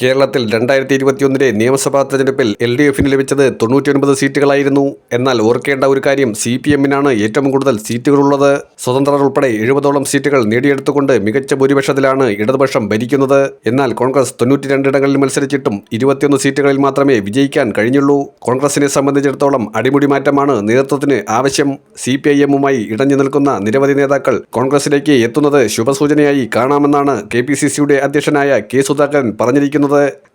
കേരളത്തിൽ രണ്ടായിരത്തി ഇരുപത്തിയൊന്നിലെ നിയമസഭാ തെരഞ്ഞെടുപ്പിൽ എൽ ഡി എഫിന് ലഭിച്ചത് തൊണ്ണൂറ്റിയൊൻപത് സീറ്റുകളായിരുന്നു. എന്നാൽ ഓർക്കേണ്ട ഒരു കാര്യം സി പി എമ്മിനാണ് ഏറ്റവും കൂടുതൽ സീറ്റുകളുള്ളത്. സ്വതന്ത്രർ ഉൾപ്പെടെ എഴുപതോളം സീറ്റുകൾ നേടിയെടുത്തുകൊണ്ട് മികച്ച ഭൂരിപക്ഷത്തിലാണ് ഇടതുപക്ഷം ഭരിക്കുന്നത്. എന്നാൽ കോൺഗ്രസ് തൊണ്ണൂറ്റിരണ്ട് ഇടങ്ങളിൽ മത്സരിച്ചിട്ടും ഇരുപത്തിയൊന്ന് സീറ്റുകളിൽ മാത്രമേ വിജയിക്കാൻ കഴിഞ്ഞുള്ളൂ. കോൺഗ്രസിനെ സംബന്ധിച്ചിടത്തോളം അടിമുടി മാറ്റമാണ് നേതൃത്വത്തിന് ആവശ്യം. സി പി ഐ എമ്മുമായി ഇടഞ്ഞു നിൽക്കുന്ന നിരവധി നേതാക്കൾ കോൺഗ്രസിലേക്ക് എത്തുന്നത് ശുഭസൂചനയായി കാണാമെന്നാണ് കെ പി സി സിയുടെ അധ്യക്ഷനായ കെ സുധാകരൻ പറഞ്ഞിരിക്കുന്നത്.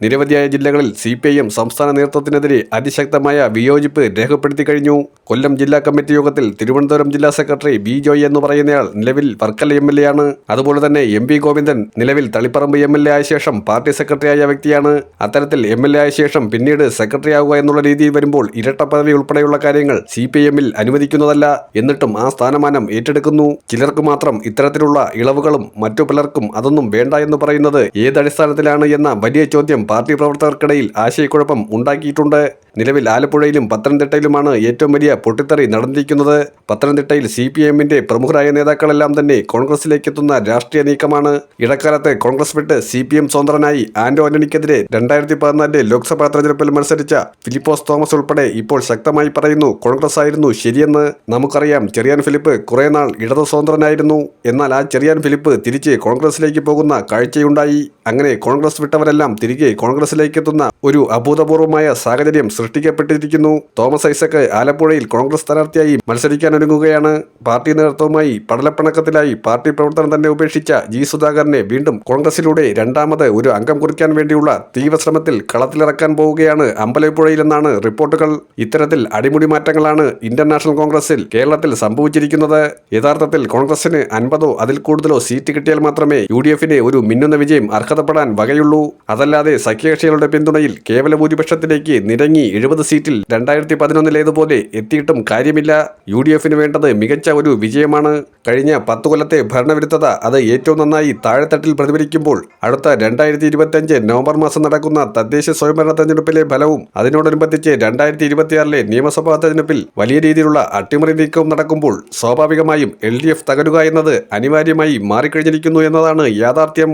നിരവധിയായ ജില്ലകളിൽ സി പി ഐ എം സംസ്ഥാന നേതൃത്വത്തിനെതിരെ അതിശക്തമായ വിയോജിപ്പ് രേഖപ്പെടുത്തി കഴിഞ്ഞു. കൊല്ലം ജില്ലാ കമ്മിറ്റി യോഗത്തിൽ തിരുവനന്തപുരം ജില്ലാ സെക്രട്ടറി ബി ജോയ് എന്ന് പറയുന്നയാൾ നിലവിൽ വർക്കല എം എൽ എ ആണ്. അതുപോലെ തന്നെ എം പി ഗോവിന്ദൻ നിലവിൽ തളിപ്പറമ്പ് എം എൽ എ ആയ ശേഷം പാർട്ടി സെക്രട്ടറി ആയ വ്യക്തിയാണ്. അത്തരത്തിൽ എം എൽ എ ആയ ശേഷം പിന്നീട് സെക്രട്ടറി ആവുക എന്നുള്ള രീതിയിൽ വരുമ്പോൾ ഇരട്ട പദവി ഉൾപ്പെടെയുള്ള കാര്യങ്ങൾ സി പി എമ്മിൽ അനുവദിക്കുന്നതല്ല. എന്നിട്ടും ആ സ്ഥാനമാനം ഏറ്റെടുക്കുന്നു. ചിലർക്ക് മാത്രം ഇത്തരത്തിലുള്ള ഇളവുകളും മറ്റു പലർക്കും അതൊന്നും വേണ്ട എന്ന് പറയുന്നത് ഏതടിസ്ഥാനത്തിലാണ് എന്ന വലിയ ചോദ്യം പാർട്ടി പ്രവർത്തകർക്കിടയിൽ ആശയക്കുഴപ്പം ഉണ്ടാക്കിയിട്ടുണ്ട്. നിലവിൽ ആലപ്പുഴയിലും പത്തനംതിട്ടയിലുമാണ് ഏറ്റവും വലിയ പൊട്ടിത്തെറി നടന്നിരിക്കുന്നത്. പത്തനംതിട്ടയിൽ സി പി എമ്മിന്റെ പ്രമുഖരായ നേതാക്കളെല്ലാം തന്നെ കോൺഗ്രസിലേക്ക് എത്തുന്ന രാഷ്ട്രീയ നീക്കമാണ്. ഇടക്കാലത്ത് കോൺഗ്രസ് വിട്ട് സി പി എം സ്വതന്ത്രനായി ആന്റോ ആന്റണിക്കെതിരെ രണ്ടായിരത്തി പതിനാലിലെ ലോക്സഭാ തെരഞ്ഞെടുപ്പിൽ മത്സരിച്ച ഫിലിപ്പോസ് തോമസ് ഉൾപ്പെടെ ഇപ്പോൾ ശക്തമായി പറയുന്നു കോൺഗ്രസ് ആയിരുന്നു ശരിയെന്ന്. നമുക്കറിയാം ചെറിയാൻ ഫിലിപ്പ് കുറെ നാൾ ഇടതു സ്വതന്ത്രനായിരുന്നു. എന്നാൽ ആ ചെറിയാൻ ഫിലിപ്പ് തിരിച്ച് കോൺഗ്രസിലേക്ക് പോകുന്ന കാഴ്ചയുണ്ടായി. അങ്ങനെ കോൺഗ്രസ് വിട്ടവരെല്ലാം തിരികെ കോൺഗ്രസിലേക്ക് എത്തുന്ന ഒരു അഭൂതപൂർവമായ സാഹചര്യം സൃഷ്ടിക്കപ്പെട്ടിരിക്കുന്നു. തോമസ് ഐസക് ആലപ്പുഴയിൽ കോൺഗ്രസ് സ്ഥാനാർത്ഥിയായി മത്സരിക്കാനൊരുങ്ങുകയാണ്. പാർട്ടി നേതൃത്വവുമായി പടലപ്പിണക്കത്തിലായി പാർട്ടി പ്രവർത്തനം തന്നെ ഉപേക്ഷിച്ച ജി സുധാകരനെ വീണ്ടും കോൺഗ്രസിലൂടെ രണ്ടാമത് ഒരു അംഗം കുറിക്കാൻ വേണ്ടിയുള്ള തീവ്രശ്രമത്തിൽ കളത്തിലിറക്കാൻ പോവുകയാണ് അമ്പലപ്പുഴയിലെന്നാണ് റിപ്പോർട്ടുകൾ. ഇത്തരത്തിൽ അടിമുടി മാറ്റങ്ങളാണ് ഇന്റർനാഷണൽ നാഷണൽ കോൺഗ്രസിൽ കേരളത്തിൽ സംഭവിച്ചിരിക്കുന്നത്. യഥാർത്ഥത്തിൽ കോൺഗ്രസിന് അൻപതോ അതിൽ കൂടുതലോ സീറ്റ് കിട്ടിയാൽ മാത്രമേ യു ഡി എഫിന് ഒരു മിന്നുന്ന വിജയം അർഹതപ്പെടാൻ വകയുള്ളൂ. അതല്ലാതെ സഖ്യകക്ഷികളുടെ പിന്തുണയിൽ കേവല ഭൂരിപക്ഷത്തിലേക്ക് നിരങ്ങി എഴുപത് സീറ്റിൽ രണ്ടായിരത്തി പതിനൊന്നിലേതുപോലെ എത്തിയിട്ടും കാര്യമില്ല. യു ഡി എഫിന് വേണ്ടത് മികച്ച ഒരു വിജയമാണ്. കഴിഞ്ഞ പത്തു കൊല്ലത്തെ ഭരണവിരുദ്ധത അത് ഏറ്റവും നന്നായി താഴെത്തട്ടിൽ പ്രതിഫലിക്കുമ്പോൾ അടുത്ത രണ്ടായിരത്തി ഇരുപത്തിയഞ്ച് നവംബർ മാസം നടക്കുന്ന തദ്ദേശ സ്വയംഭരണ തെരഞ്ഞെടുപ്പിലെ ഫലവും അതിനോടനുബന്ധിച്ച് രണ്ടായിരത്തി ഇരുപത്തിയാറിലെ നിയമസഭാ തെരഞ്ഞെടുപ്പിൽ വലിയ രീതിയിലുള്ള അട്ടിമറി നീക്കവും നടക്കുമ്പോൾ സ്വാഭാവികമായും എൽ ഡി എഫ് തകരുക എന്നത് അനിവാര്യമായി മാറിക്കഴിഞ്ഞിരിക്കുന്നു എന്നതാണ് യാഥാർത്ഥ്യം.